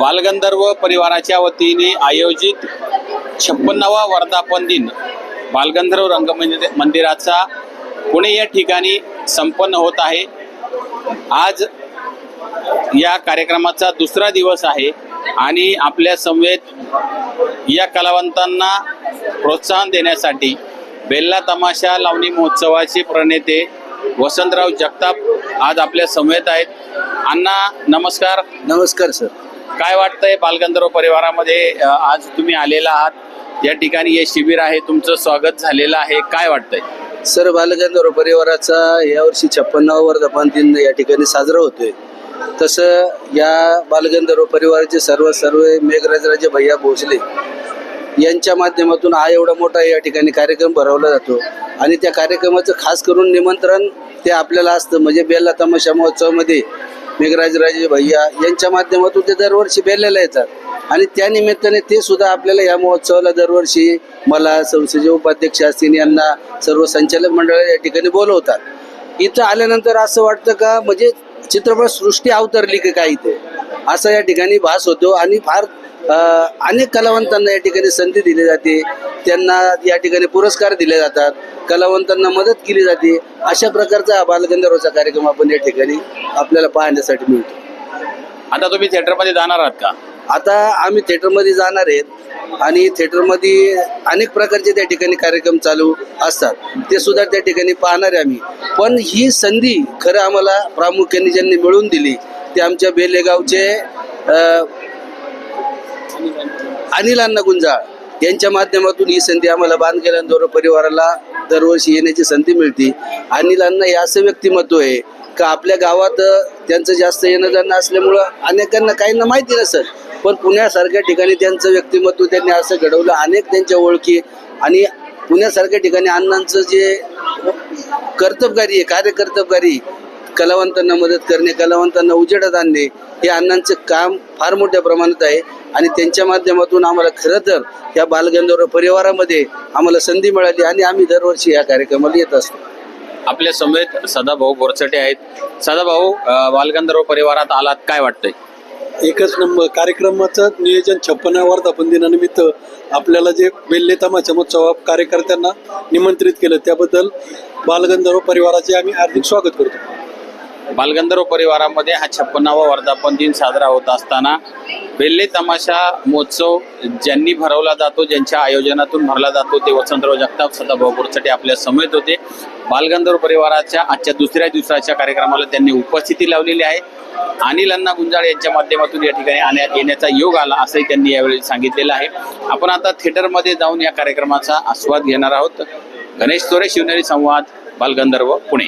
बालगंधर्व परिवाराच्या वतीने आयोजित छप्पन्नावा वर्धापन दिन बालगंधर्व रंगमंदिर मंदिराचा पुणे या ठिकाणी संपन्न होत आहे. आज या कार्यक्रमाचा दुसरा दिवस आहे आणि आपल्या समवेत या कलावंतांना प्रोत्साहन देण्यासाठी बेल्ला तमाशा लावणी महोत्सवाचे प्रणेते वसंतराव जगताप आज आपल्या समवेत आहेत. अण्णा नमस्कार. नमस्कार सर. काय वाटतंय बालगंधर्व परिवारामध्ये? आज तुम्ही आलेला आहात. या ठिकाणी हे शिबिर आहे. तुमचं स्वागत झालेलं आहे. काय वाटतंय? सर बालगंधर्व परिवाराचा यावर्षी छप्पन्नावा वर्धापन दिन या ठिकाणी साजरा होतोय. तसं या बालगंधर्व परिवाराचे सर्व सर्व मेघराजराजे भैया भोसले यांच्या माध्यमातून हा एवढा मोठा या ठिकाणी कार्यक्रम भरवला जातो. आणि त्या कार्यक्रमाचं खास करून निमंत्रण ते आपल्याला असतं. म्हणजे बेला तमाशा महोत्सवामध्ये मेघराजराजे भैया यांच्या माध्यमातून ते दरवर्षी बेल्ल्याला येतात. आणि त्या निमित्ताने ते सुद्धा आपल्याला या महोत्सवाला दरवर्षी मला संसदीय उपाध्यक्ष असतील यांना सर्व संचालक मंडळ या ठिकाणी बोलवतात. इथं आल्यानंतर असं वाटतं का म्हणजे चित्रपट सृष्टी अवतरली की काय इथे? असा या ठिकाणी भास होतो आणि फार अनेक कलावंतांना या ठिकाणी संधी दिली जाते. त्यांना या ठिकाणी पुरस्कार दिले जातात. कलावंतांना मदत केली जाते. अशा प्रकारचा बालगंधर्वचा कार्यक्रम आपण या ठिकाणी आपल्याला पाहण्यासाठी मिळतो. आता तुम्ही थिएटरमध्ये जाणार आहात का? आता आम्ही थिएटरमध्ये जाणार आहेत आणि थिएटरमध्ये अनेक प्रकारचे त्या ठिकाणी कार्यक्रम चालू असतात. ते सुद्धा त्या ठिकाणी पाहणार आहे आम्ही. पण ही संधी खरं आम्हाला प्रामुख्याने ज्यांनी मिळवून दिली ते आमच्या बेलेगावचे अनिल अण्णा गुंजाळ यांच्या माध्यमातून ही संधी आम्हाला बांधकेल्यांद्वारे परिवाराला दरवर्षी येण्याची संधी मिळते. अनिल अण्णा हे असं व्यक्तिमत्व आहे का आपल्या गावात त्यांचं जास्त येणं जाणं असल्यामुळं अनेकांना काहींना माहिती नसत पण पुण्यासारख्या ठिकाणी त्यांचं व्यक्तिमत्व त्यांनी असं घडवलं अनेक त्यांच्या ओळखी आणि पुण्यासारख्या ठिकाणी अण्णांचं जे कर्तबगारी आहे कार्यकर्तबगारी कलावंतांना मदत करणे कलावंतांना उजेडात आणणे हे अण्णांचं काम फार मोठ्या प्रमाणात आहे. आणि त्यांच्या माध्यमातून आम्हाला खरं तर या बालगंधर्व परिवारामध्ये आम्हाला संधी मिळाली आणि आम्ही दरवर्षी या कार्यक्रमाला येत असतो. आपल्या समवेत सदाभाऊ बोरचटे आहेत. सदाभाऊ बालगंधर्व परिवारात आलात काय वाटतंय? एकच नंबर कार्यक्रमाचं नियोजन छप्पन वर्धापन दिनानिमित्त आपल्याला जे बेल्ले तमाशा महोत्सव कार्यकर्त्यांना निमंत्रित केलं त्याबद्दल बालगंधर्व परिवाराचे आम्ही हार्दिक स्वागत करतो. बालगंधर्व परिवारामध्ये हा छप्पन्नावा वर्धापन दिन साजरा होत असताना बेल्ले तमाशा महोत्सव ज्यांनी भरवला जातो ज्यांच्या आयोजनातून भरला जातो ते वसंतराव जगताप सदाभाऊ बोरचटे आपल्या समेत होते. बालगंधर्व परिवाराच्या आजच्या दुसऱ्या दिवसाच्या कार्यक्रमाला त्यांनी उपस्थिती लावलेली आहे. अनिल अण्णा गुंजाळ यांच्या माध्यमातून या ठिकाणी आणण्यात येण्याचा योग आला असंही त्यांनी यावेळी सांगितलेलं आहे. आपण आता थिएटरमध्ये जाऊन या कार्यक्रमाचा आस्वाद घेणार आहोत. गणेश तोरे शिवनेरी संवाद बालगंधर्व पुणे.